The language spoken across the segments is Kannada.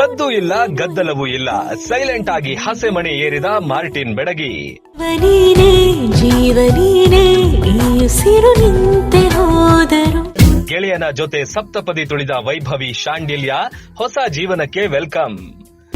ಸದ್ದು ಇಲ್ಲ ಗದ್ದಲವೂ ಇಲ್ಲ. ಸೈಲೆಂಟ್ ಆಗಿ ಹಸೆಮಣೆ ಏರಿದ ಮಾರ್ಟಿನ್ ಬೆಡಗಿ. ನೀನೇ ಜೀವ ನೀನೇ ಈ ಉಸಿರು ನಿಂತೆ ಹೋದರು. ಗೆಳೆಯನ ಜೊತೆ ಸಪ್ತಪದಿ ತುಳಿದ ವೈಭವಿ ಶಾಂಡಿಲ್ಯ ಹೊಸ ಜೀವನಕ್ಕೆ ವೆಲ್ಕಮ್.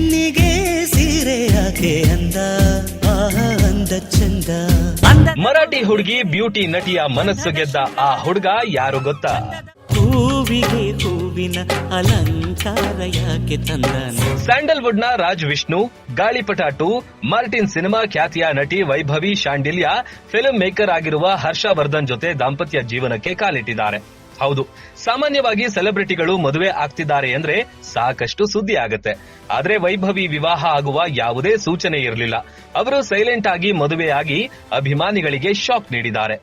ನಿಗೆ ಸೀರೆ ಯಾಕೆ ಅಂದ? ಆಹ ಅಂದ ಚಂದ. ಮರಾಠಿ ಹುಡುಗಿ ಬ್ಯೂಟಿ ನಟಿಯ ಮನಸ್ಸು ಗೆದ್ದ ಆ ಹುಡುಗ ಯಾರು ಗೊತ್ತಾ? ಹೂವಿಗೆ ಹೂವಿನ ಅಲಂಕಾರ ಯಾಕೆ ತಂದನು? ಸ್ಯಾಂಡಲ್ವುಡ್ನ ರಾಜ್ ವಿಷ್ಣು ಗಾಳಿಪಟ ಟು ಮಾರ್ಟಿನ್ ಸಿನಿಮಾ ಖ್ಯಾತಿಯ ನಟಿ ವೈಭವಿ ಶಾಂಡಿಲ್ಯ ಫಿಲ್ಮ್ ಮೇಕರ್ ಆಗಿರುವ ಹರ್ಷವರ್ಧನ್ ಜೊತೆ ದಾಂಪತ್ಯ ಜೀವನಕ್ಕೆ ಕಾಲಿಟ್ಟಿದ್ದಾರೆ. ಹೌದು, ಸಾಮಾನ್ಯವಾಗಿ ಸೆಲೆಬ್ರಿಟಿಗಳು ಮದುವೆ ಆಗ್ತಿದ್ದಾರೆ ಅಂದ್ರೆ ಸಾಕಷ್ಟು ಸುದ್ದಿ ಆಗತ್ತೆ. ಆದ್ರೆ ವೈಭವಿ ವಿವಾಹ ಆಗುವ ಯಾವುದೇ ಸೂಚನೆ ಇರಲಿಲ್ಲ. ಅವರು ಸೈಲೆಂಟ್ ಆಗಿ ಮದುವೆಯಾಗಿ ಅಭಿಮಾನಿಗಳಿಗೆ ಶಾಕ್ ನೀಡಿದ್ದಾರೆ.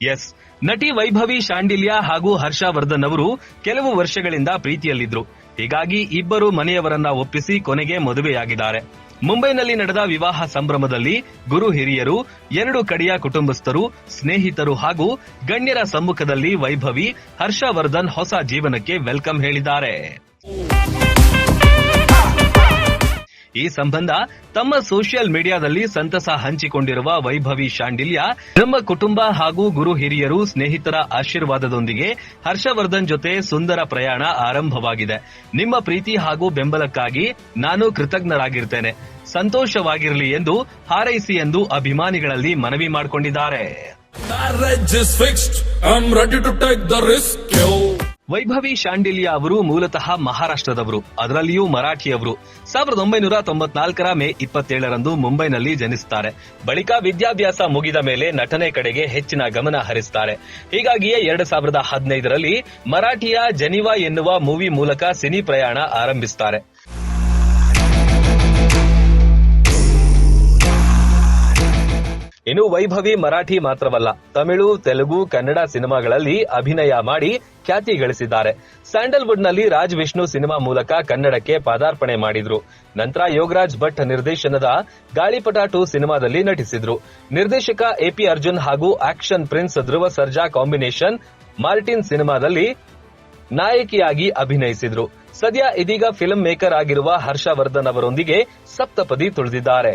ಎಸ್. ನಟಿ ವೈಭವಿ ಶಾಂಡಿಲ್ಯ ಹಾಗೂ ಹರ್ಷವರ್ಧನ್ ಅವರು ಕೆಲವು ವರ್ಷಗಳಿಂದ ಪ್ರೀತಿಯಲ್ಲಿದ್ರು. ಹೀಗಾಗಿ ಇಬ್ಬರು ಮನೆಯವರನ್ನ ಒಪ್ಪಿಸಿ ಕೊನೆಗೆ ಮದುವೆಯಾಗಿದ್ದಾರೆ. ಮುಂಬೈನಲ್ಲಿ ನಡೆದ ವಿವಾಹ ಸಂಭ್ರಮದಲ್ಲಿ ಗುರು ಹಿರಿಯರು, ಎರಡು ಕಡೆಯ ಕುಟುಂಬಸ್ಥರು, ಸ್ನೇಹಿತರು ಹಾಗೂ ಗಣ್ಯರ ಸಮ್ಮುಖದಲ್ಲಿ ವೈಭವಿ ಹರ್ಷವರ್ಧನ್ ಹೊಸ ಜೀವನಕ್ಕೆ ವೆಲ್ಕಮ್ ಹೇಳಿದ್ದಾರೆ. ಈ ಸಂಬಂಧ ತಮ್ಮ ಸೋಷಿಯಲ್ ಮೀಡಿಯಾದಲ್ಲಿ ಸಂತಸ ಹಂಚಿಕೊಂಡಿರುವ ವೈಭವಿ ಶಾಂಡಿಲ್ಯ ನಮ್ಮ ಕುಟುಂಬ ಹಾಗೂ ಗುರು ಹಿರಿಯರು ಸ್ನೇಹಿತರ ಆಶೀರ್ವಾದದೊಂದಿಗೆ ಹರ್ಷವರ್ಧನ್ ಜೊತೆ ಸುಂದರ ಪ್ರಯಾಣ ಆರಂಭವಾಗಿದೆ. ನಿಮ್ಮ ಪ್ರೀತಿ ಹಾಗೂ ಬೆಂಬಲಕ್ಕಾಗಿ ನಾನು ಕೃತಜ್ಞರಾಗಿರ್ತೇನೆ. ಸಂತೋಷವಾಗಿರಲಿ ಎಂದು ಹಾರೈಸಿ ಎಂದು ಅಭಿಮಾನಿಗಳಲ್ಲಿ ಮನವಿ ಮಾಡಿಕೊಂಡಿದ್ದಾರೆ. ವೈಭವಿ ಶಾಂಡಿಲಿಯಾ ಅವರು ಮೂಲತಃ ಮಹಾರಾಷ್ಟ್ರದವರು, ಅದರಲ್ಲಿಯೂ ಮರಾಠಿಯವರು. ಸಾವಿರದ ಒಂಬೈನೂರ ತೊಂಬತ್ನಾಲ್ಕರ ಮೇ ಇಪ್ಪತ್ತೇಳರಂದು ಮುಂಬೈನಲ್ಲಿ ಜನಿಸುತ್ತಾರೆ ಬಳಿಕ ವಿದ್ಯಾಭ್ಯಾಸ ಮುಗಿದ ಮೇಲೆ ನಟನೆ ಕಡೆಗೆ ಹೆಚ್ಚಿನ ಗಮನ ಹರಿಸುತ್ತಾರೆ ಹೀಗಾಗಿಯೇ ಎರಡು ಸಾವಿರದ ಹದಿನೈದರಲ್ಲಿ ಮರಾಠಿಯ ಜನಿವಾ ಎನ್ನುವ ಮೂವಿ ಮೂಲಕ ಸಿನಿ ಪ್ರಯಾಣ ಆರಂಭಿಸುತ್ತಾರೆ ಇನ್ನು ವೈಭವಿ ಮರಾಠಿ ಮಾತ್ರವಲ್ಲ, ತಮಿಳು, ತೆಲುಗು, ಕನ್ನಡ ಸಿನಿಮಾಗಳಲ್ಲಿ ಅಭಿನಯ ಮಾಡಿ ಖ್ಯಾತಿ ಗಳಿಸಿದ್ದಾರೆ. ಸ್ಯಾಂಡಲ್ವುಡ್ನಲ್ಲಿ ರಾಜ್ ವಿಷ್ಣು ಸಿನಿಮಾ ಮೂಲಕ ಕನ್ನಡಕ್ಕೆ ಪಾದಾರ್ಪಣೆ ಮಾಡಿದ್ರು. ನಂತರ ಯೋಗರಾಜ್ ಭಟ್ ನಿರ್ದೇಶನದ ಗಾಳಿಪಟ ಟು ಸಿನಿಮಾದಲ್ಲಿ ನಟಿಸಿದ್ರು. ನಿರ್ದೇಶಕ ಎಪಿ ಅರ್ಜುನ್ ಹಾಗೂ action prince Dhruva Sarja combination Martin ಸಿನಿಮಾದಲ್ಲಿ ನಾಯಕಿಯಾಗಿ ಅಭಿನಯಿಸಿದ್ರು. ಸದ್ಯ ಇದೀಗ ಫಿಲ್ಮ್ ಮೇಕರ್ ಆಗಿರುವ ಹರ್ಷವರ್ಧನ್ ಅವರೊಂದಿಗೆ ಸಪ್ತಪದಿ ತುಳಿದಿದ್ದಾರೆ.